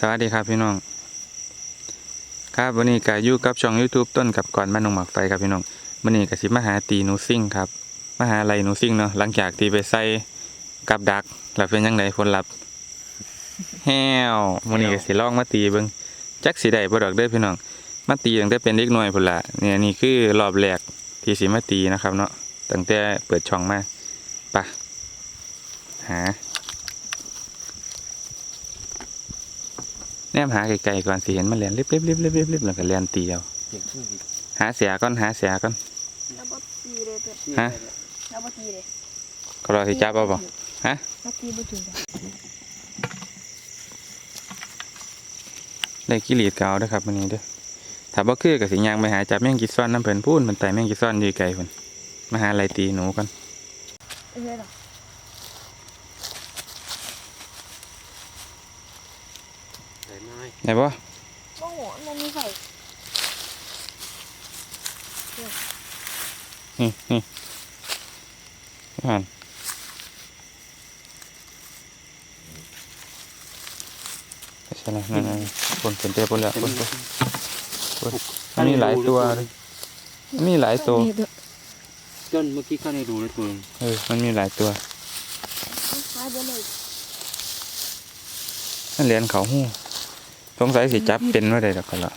สวัสดีครับพี่น้อง ครับวันนี้ก็อยู่กับช่อง YouTube ต้นกับก่อนบ้านนงหมากไฟครับพี่น้องวันนี้ก็สิมาหาตีนูซิ่งครับมาหาไรนูซิ่งเนาะหลังจากตีไปใส่กับดักแล้วเป็นยังไงผลลัพธ์แห้ววันนี้ก็สิลองมาตีเบิ่งจักสิได้บ่ดอกเด้อพี่น้อง มาตีตั้งแต่เป็นเด็กน้อยพุ่นละเนี่ยนี่คือรอบแรกที่สิมาตีนะครับเนาะตั้งแต่เปิดช่องมาปะหา นมหาไกลๆก่อนสิเห็นมันเลียนริบๆๆๆๆๆแล้วก็เลียนตีเอาเสียงขึ้นดิหาเสียก่อนหาเสียก่อน แล้วบ่ตีเลยเพิ่นฮะ แล้วบ่ตีเลยก็รอสิจับเอาบ่ฮะ แล้วตีบ่ถึงจ้ะได้กิริดเก่าเด้อครับมื้อนี้เด้อถ้าบ่คือก็สิย่างไปหาจับแมงกิซ้อนน้ำเพิ่นพูนมันไต่แมงกิซ้อนอยู่ไกลเพิ่นมาหาอะไรตีหนูก่อนเอ้ยดอก ใส่ ไม้ได้บ่บ่โหมันมีไฟนี่นี่อ่านไปใช่แล้วนั่นๆคนเป็นเตะพุ่นแล้วคนๆมันมีหลายตัวเลยมันมีหลายตัวจนเมื่อกี้เข้าในรูแล้วตัวหนึ่งเออมันมีหลายตัวหายไปเลยนั่นเรียนเขาหู้ สงสัยสิจับเป็นว่าได้ดอกกันละ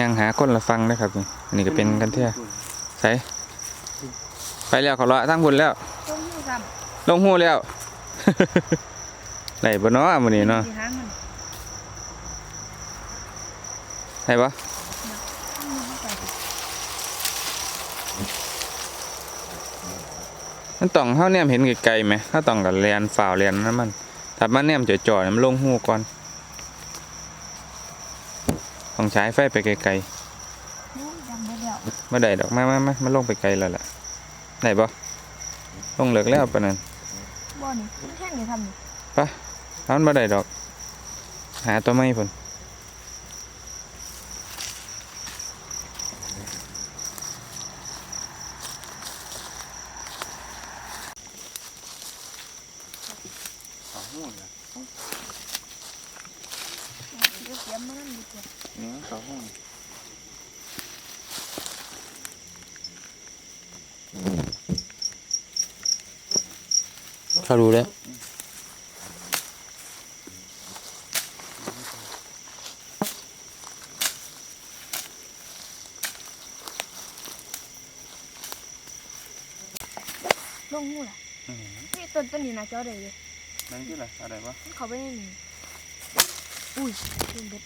ยังหาคนละฟังนะครับนี่อันนี้ก็เป็นกันเท่าใส่ไปแล้วเขาละทั้งบุญแล้วต้มหูซ้ลงหูแล้วไหนบ่เนาะมื้อนี้ำเนาะสิหางมันไหนบ่มันมีไฟ มันต้องเฮาแนมเห็นไกลๆไหมเฮาต้องกับเรียนฝ่าวเรียนนั้นมันถ้ามันแนมจ่อๆมันลงหูก่อนต้องใช้ไฟไปไกลๆโอ้ยดำไปแล้วมาได้ดอกมามามามันลงไปไกลแล้วล่ะได้บ่ลงเลิกแล้วปะนั้นบ่นี่มันแห้งนี่ทำนี่ถ้ามันบ่ได้ดอก หาตัวไม้พุ่น เดี๋ยวเสียมมันนั่นดีกว่า นี่เขาห้อง เข้ารูแล้วลงหูล่ะนี่ต้นต้นนี้น่าจะเอาได้เลยนั่นคืออะไรอะไรวะมันเข้าไปในนี่อุ้ยขึ้นเบ็ด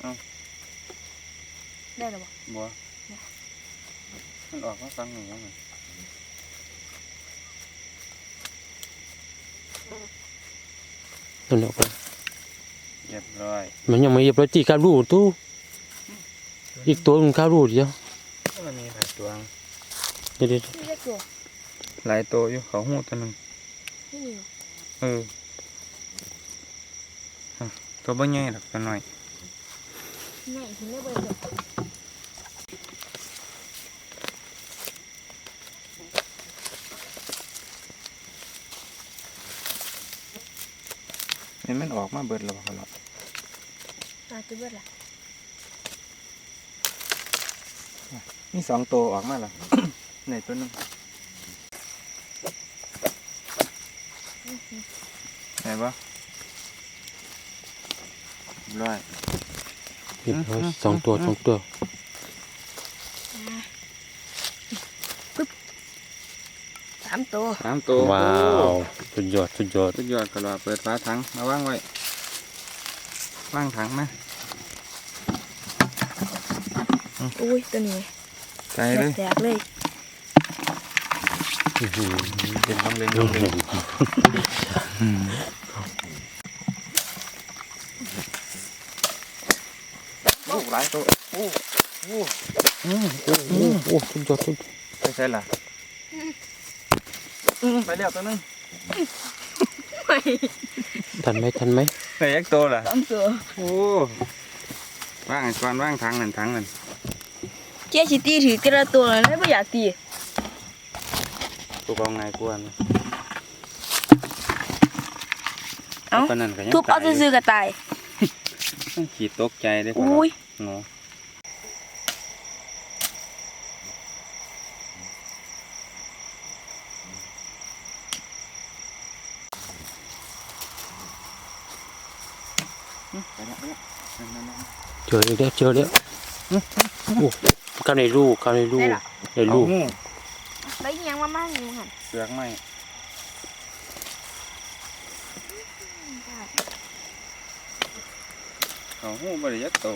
เอ้าได้แล้วบ่บัวมันออกมาฟังหนึ่งแล้วไง ต้นออกแล้วเรียบร้อยมันยังไม่เรียบร้อยจีการรูตู้อีกตัวหนึงการรูเดียวมันมีหลายตัวเดี๋ยวเดี๋ยวนี่เล็กตัวหลายตัวอยู่เขาหูตัวหนึงนี่นี่เออฮะตัวบ่ใหญ่ดอกตัวน้อยง่ายถึงได้เบิดเลย เห็นมันออกมาเบิดแล้วบ่เขาหรอกน่าจะเบิดล่ะมีสองตัวออกมาแล้วไหนตัวหนึงไหนบ่เรียบร้อยเรียบร้อยสองตัวสองตัวสามตัวสามตัวว้าว สุดยอดสุดยอดสุดยอดก็รอเปิดฝาถังมาวางไว้วางถังมาอุ้ยตัวนี้ใส่เลยแตกเลยอื้อหือเป็นต้องเล่นอื้อหือโอ้หลายตัวโอ้โอ้อืมโอ้โหโอ้สุดยอดสุดไปใส่ละไปแล้วตัวนึงไม่ ทันไหมทันไหมไปยักตัวล่ะสองตัวโอ้ว่างไอ้ก่อนว่างถังนั่นถังนั่นเจ๊สิตีถือแต่ละตัวเลยไม่อยากตีทุบเอาไงกวนเอ้าปานนั้นก็ยังทุบเอาตายซื่อๆก็ตายมันขีดตกใจได้อุ้ยงอไปแล้วไปแล้วนั่นๆ เจออีกแล้วเจอแล้วโอ้ข้างในลูกข้างในลูกได้ล่ะในๆลูกเอาหูไปอิหยังมามั่งอยู่หันเปลือกไหมเอาหูบริยักโต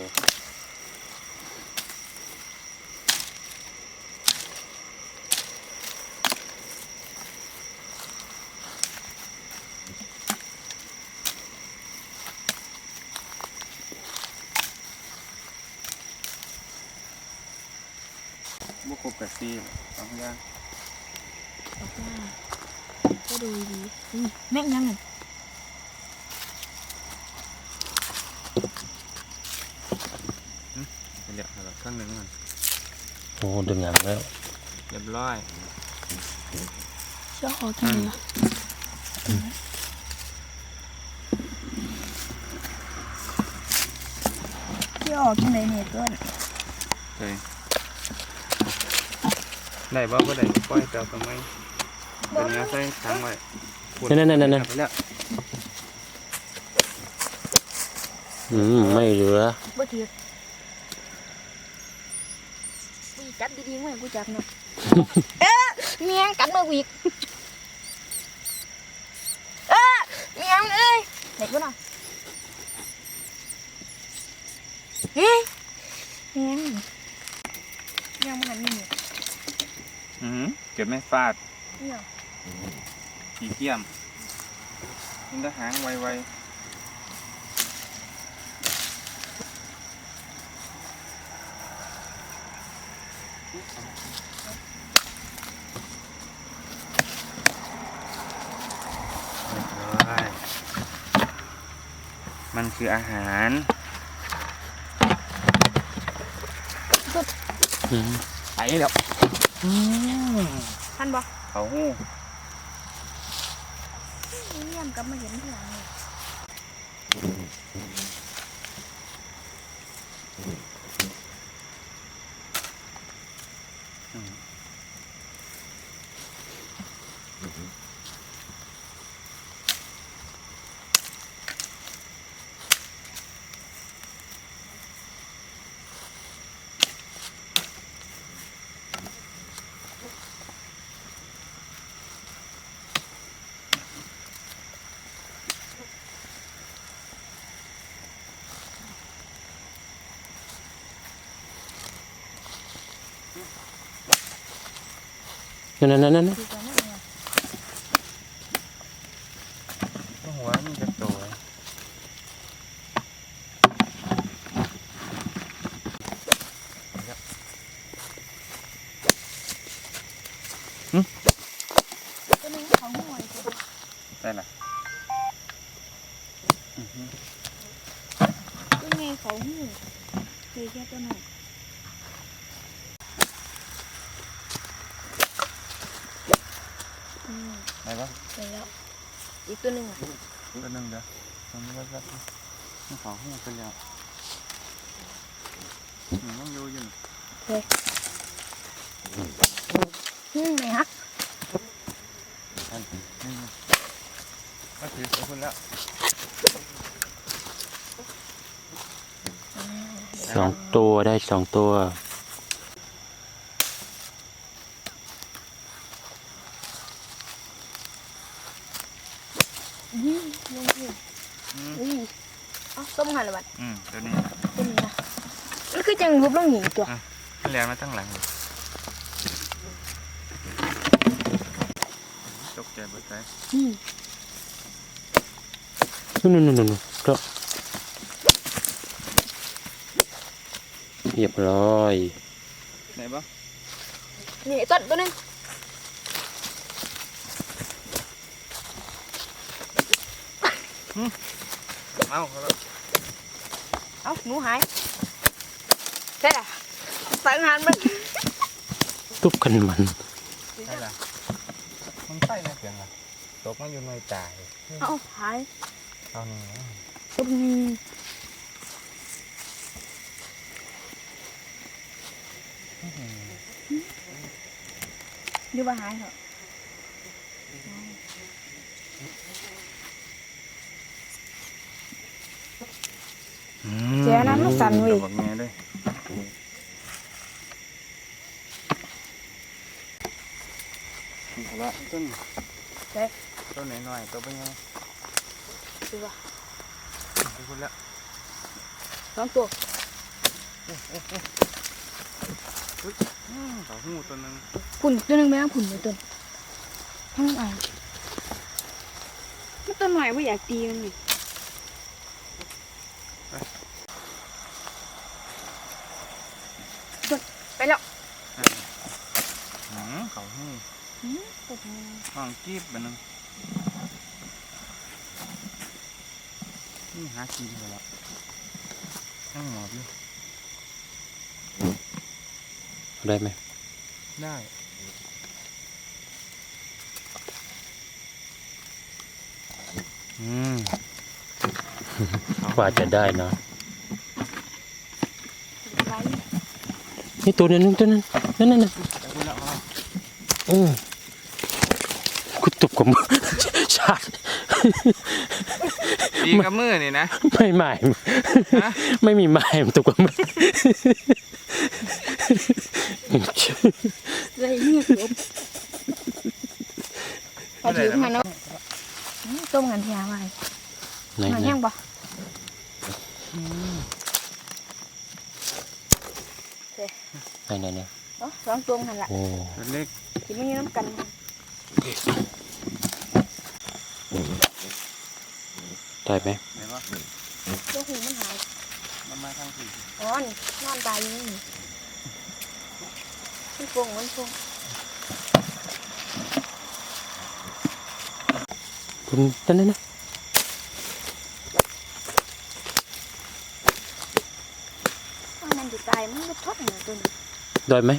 บุคบกับซีสองอย่างก็ดูดีอุ้ยแม่งยังไงเดี๋ยวเราข้างหนึ่งมันโอ้ดึงหางแล้วเรียบร้อยเชื่อขอจังเลยเชื่อออกจังเลยเนี่ยต้นเลย ได้บ่ก็ได้ปล่อยเต่าทำไมเป็นเนี้ยใส่ถังไว้นั่นนั่นนั่นนั่นไปแล้วอืมไม่เหลือบ่ถืออุ้ยจับดีๆไว้กูจับเนาะเอ๊ะเมียงกัดมือกูอีกเอ๊ะเมียงเอ้ยเด็กกูหน่อยเฮ้ยเมียงเมียงมันนี่เนี่ยอือเก็บไม่ฟาดเนี่ยขี้เกียมมันจะหางไวๆมันคืออาหารอืมไปแล้ว ท่านบอกเขาหู้เมียงกลับมาเห็นที่หลังเลย นั่นนั่นนั่นนั่น คือกันนั่นเนี่ย หัวมันจะโตย ตัวนึงเขาห่วยตัว ได้ละอือฮึ ตัวไงเขาห่วยเคยแค่ตัวหน่อยอืม ได้ปะ ไป แล้ว อีกตัวหนึ่งอะตัวหนึงเดี๋ยวตรงนี้ก็จะมันขอหูไปแล้วอืมต้องอยู่อยินอืมไหนฮะอันนี่ก็ถือไปคนแล้วสองตัวได้สองตัว อืมลงที่ อืม อุ้ยเอ้าต้มหันละบัด อืมตัวนี้ ตัวนี้นะมันคือจังรูปลงหนี ตัวมันแรงมาตั้งหลังเลยตกใจเบิดใจอืมนู่นนู่นนู่นนู่นก็เรียบร้อยไหนปะนี่ต้นตัวหนึงเอาเขาแล้วเอ้าหนูหายใช่ละ สังหารมันทุบกันมันใช่ล่ะมันใส่ไม่เพียงล่ะตกมันอยู่ในตายเอาหายเอานี่ตรงนี้อยู่บ้านหายเหรอเจ๊นั้นมันสั่นเว้ย บอกแม่ด้วย นี่ละต้นเจ๊ต้นหน่อยๆตัวเป็นไงดูว่าไปคุณละสองตัวอืมเขาหูตัวหนึงผุ่นตัวหนึงแม่งผุ่นอยู่ต้นทั้งอ่างมันต้นหน่อยไม่อยากตีมันนี่ต้นไปแล้วอืมเขาหูอืมตกมา ห้องกีบไปหนึงนี่หากินไปแล้วตั้งหมอบอยู่ได้ไหม ได้อืมกว่าจะได้เนาะไล่นี่ตัวนึงตัวนั้นนั่นนั่นไปคุณละเอาโอ้ กูตบกับมือชาติตีกับมือนี่นะไม่ไม่ฮะไม่มีไม้มันตบกับมือไล่เงียบลบพอถือมาเนาะอืมต้มกันทีหาไว้ไหนมาไหนแห้งปะไหนไหนไหนเนาะสองตัวกันละโอ้ตัวเล็กที่ไม่มีน้ำกัน ได้ไหมเห็นปะตัวหูมันหาย มันมาทางสี่อ๋อนนอนตายอยู่นี่มันโป่งมันโป่งคุณนั่นนั่นนะถ้ามันจะตายมันก็ทอดเหมือนตัวนี้ได้ไหม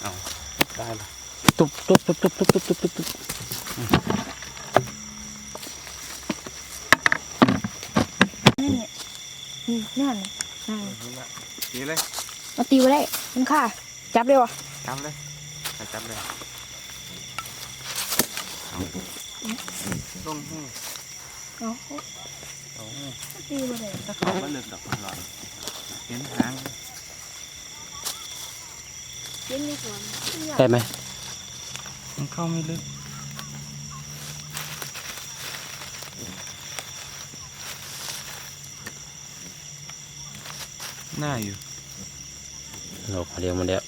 เอาได้ละตุ๊บตุ๊บตุ๊บตุ๊บตุ๊บตุ๊บตุ๊บตุบตุบ นี่เนี่ย นี่นั่นนั่นคุณละตีเลยมาตีไว้ได้มันฆ่าจับเลยวะจับเลยไปจับเลยเอาลงหูเอาเอาหูตีไว้เลยถ้าเขาไม่เลือกดอกหลอดเห็นหางเย็นนี่ก่อนได้ไหมมันเข้าไม่ลึก หน้าอยู่เราเรียงมันแล้ว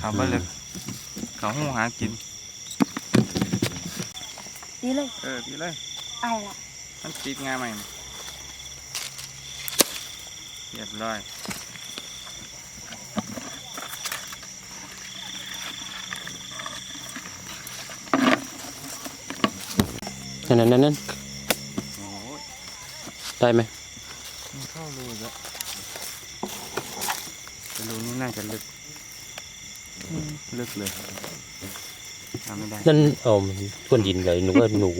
เขาไม่ลึกเขาหูหากินตีเลย เออตีเลยไอ้ละมันติดงาใหม่นี่เรียบร้อยนั่นนั่นนั่นนั่นโอ้ยได้ไหมมัน เข้ารูแล้วแต่รูนี้น่าจะลึกอืมลึกเลยทำไม่ได้ นั่นเอามันก้นดินเลยหนูว่าหนู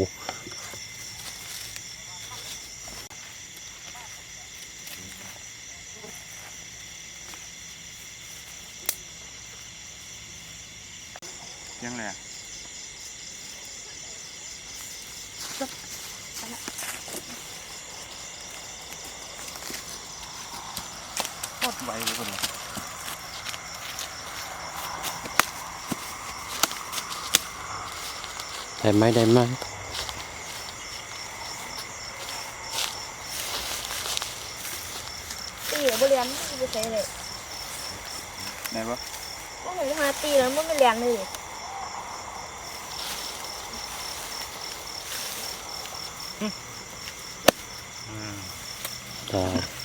แต่ไม่ได้มากตีบ่เรียนบ่ใส่เลยไหนวะโอ้โหมาตีแล้วม่นไม่เรียงเลยตาย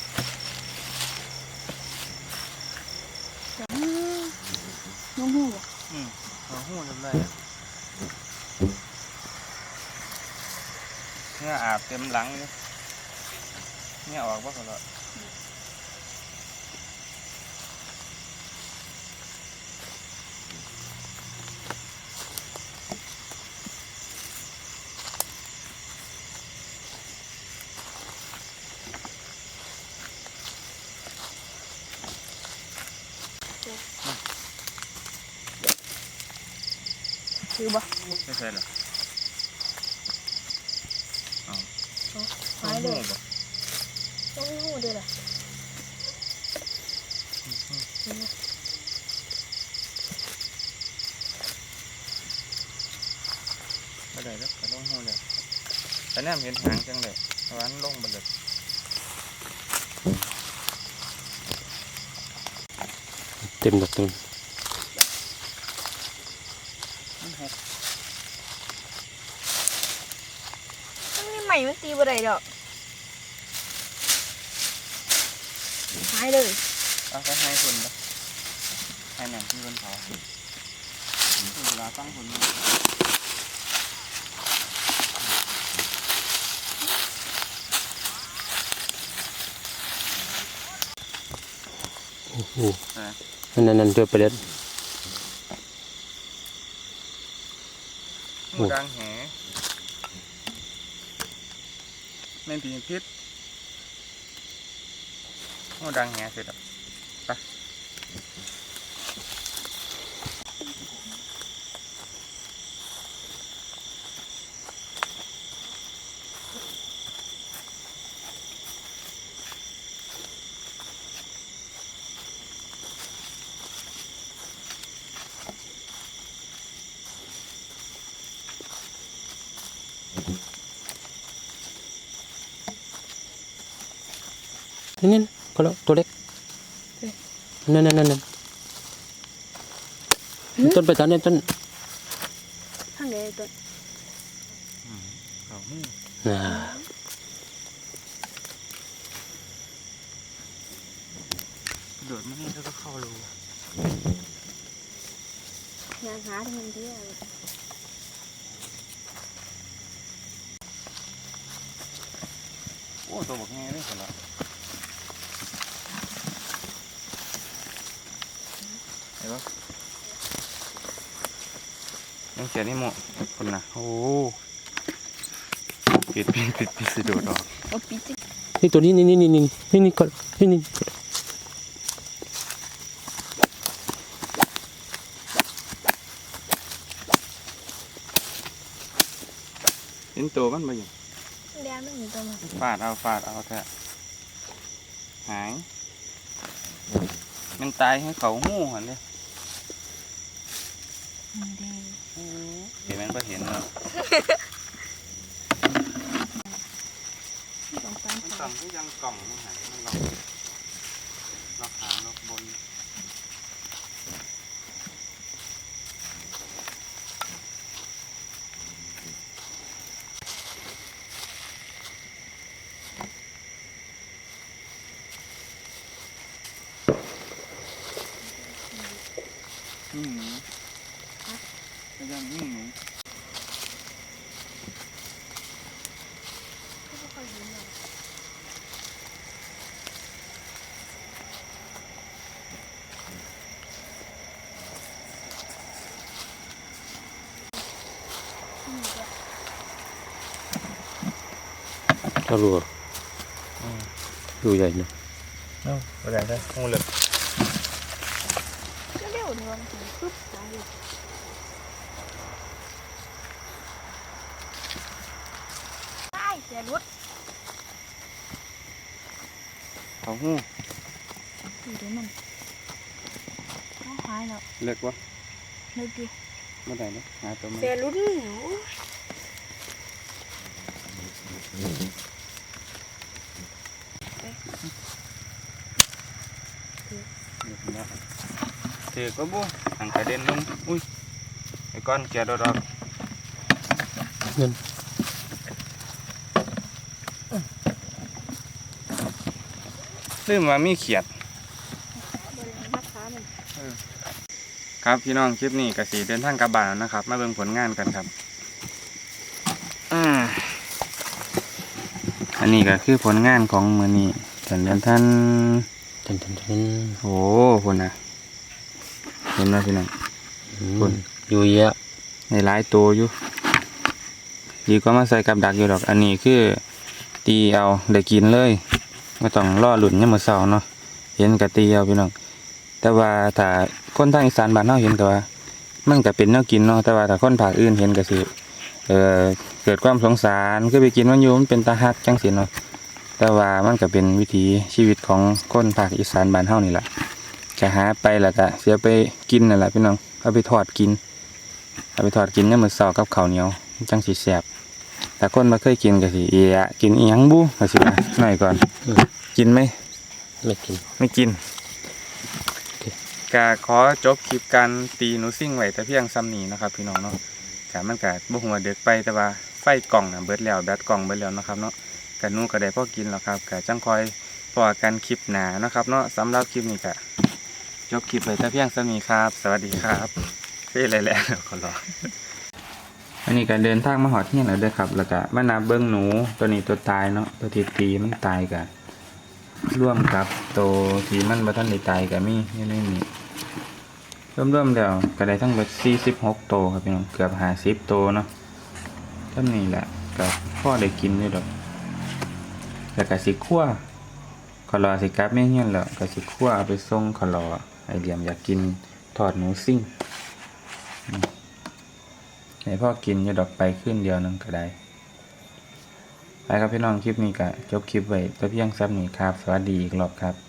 หลังเนี่ยออกว่าเขาเลย แต่แนมเห็นหางจังเลยเพราะว่ามันลงไปเลยเต็มดอกต้นมันหกมันมีใหม่มันตีบ่ได้ดอกหายเลยเอาไปให้คนปะให้แหนมที่บนเขาเวลาตั้งคน โอ้โหนั่นนั่นตัวประเด็ดหมูดังแหแม่นผีพิษหมูดังแหเสร็จแล้ว ก็แล้วตัวเล็กนั่นนั่นนั่นต้นไปตอนนี้ต้นทางไหนตัวเขาหูน่ะโดดมานี่แล้วก็เข้ารูงานหาที่มันเที่ยวโอ้ตัวบักแง่เลยคนละ ห็นปะยังเสียนี่หมดคนน่ะโอ้ปิดปิดปิดปิดสิโดดออกเอาปิดจินี่ตัวนี้นี่นี่นี่นี่นี่นี่ก็นี่นี่เห็นตัวมันมาอยู่แดนมันอยู่ตรงนั้นฟาดเอาฟาดเอาแท้หายมันตายให้เขาหูหันเลยแดง เห็นมันก็เห็นเนาะสองสามมันสามต่ำก็ยังกล่องมันหายมันล็อกล็อกหางล็อกบนนี่หนูก็ยังนี่หนู ไม่ค่อยเห็นเลย ก็รัวรูใหญ่เนาะเอ้าอะไรได้งูเหลือก็เร็วนี่วัน ถือก็บุหางกระเด็นลง อุ้ยไอ้ก้อนแกะดอกนั่นๆลืมว่ามีเขียดบริเวณมัดขามันครับพี่น้องคลิปนี้กสีเดินทางกลับบ้านแล้วนะครับ มาเบิ่งผลงานกันครับอ่าอันนี้ก็คือผลงานของมือนี้ท่านเดินท่านทันทันทันโอ้คนนะ เห็นไหมพี่น้องคุณอยู่เยอะในหลายตัวอยู่ดีก็มาใส่กับดักอยู่ดอก อันนี้คือ ตีเอาได้กินเลยไม่ต้องรอหลุนยังมือเสาเนาะเห็นกับตีเอาพี่น้องแต่ว่าถ้าคนทางอีสานบ้านเฮาเห็นก็ว่ามันก็เป็นแนวกินเนาะแต่ว่าถ้าคนภาคอื่นเห็นก็สิเอ่อเกิดความสงสารก็ไปกินมันอยู่มันเป็นตาฮักจังซี่เนาะแต่ว่ามันก็เป็นวิถีชีวิตของคนภาคอีสานบ้านเฮานี่แหละ จะหาไปแล้วก็เสียไปกินนั่นแหละพี่น้องเอาไปทอดกิน เอาไปทอดกินยามมื้อเช้ากับข้าวเหนียวจังสิแซ่บแต่คนบ่เคยกินก็สิเอียกินอีหยังบุก็สิว่าหน่อยก่อนอืมกินไหมไม่กินไม่กินกะขอจบคลิปการตีหนูซิ่งไว้แต่เพียงซ้ำนี้นะครับ พี่น้องเนาะกะมันกะบ่หัวาเด็กไปแต่ว่าไฟกล่องน่ะเบิดแล้วแบตกล่องเบิดแล้วเนาะครับเนาะกะหนูก็ได้พอกินแล้วครับกะจังคอยพอกันคลิปหน้าเนาะครับเนาะสำหรับคลิปนี้กะ จบคลิปไว้แต่เพียงซ้ำนี้ครับ สวัสดีครับเฮ้ยอะไรแล้วขอรออันนี้ก็เดินทางมาหอดเที่ยงแล้วด้อครับ แล้วก็มานับเบิ้งหนูตัวนี้ตัวตายเนาะตัวที่ตีมันตายกะร่วมกับโตวที่มันบ่ทันได้ตายก็มีอยู่ในนี้รวมๆแล้วก็ได้ทั้งหมด46 โตวครับพี่น้องเกือบ50โตวเนาะท่านี้แหละก็พอได้กินอยู่ดอกแล้วก็สิคั่วขอรอสิกลับแม่เฮียแล้วก็สิคั่วเอาไปส่งขอรอ ไอเหลี่ยมอยากกินทอดหนูซิ่งอืมให้พ่อกินอยู่ดอกไปขึ้นเดียวนึงก็ได้ไปครับพี่น้องคลิปนี้ก็จบคลิปไว้แต่เพียงซับหนี้ครับ สวัสดีอีกรอบครับ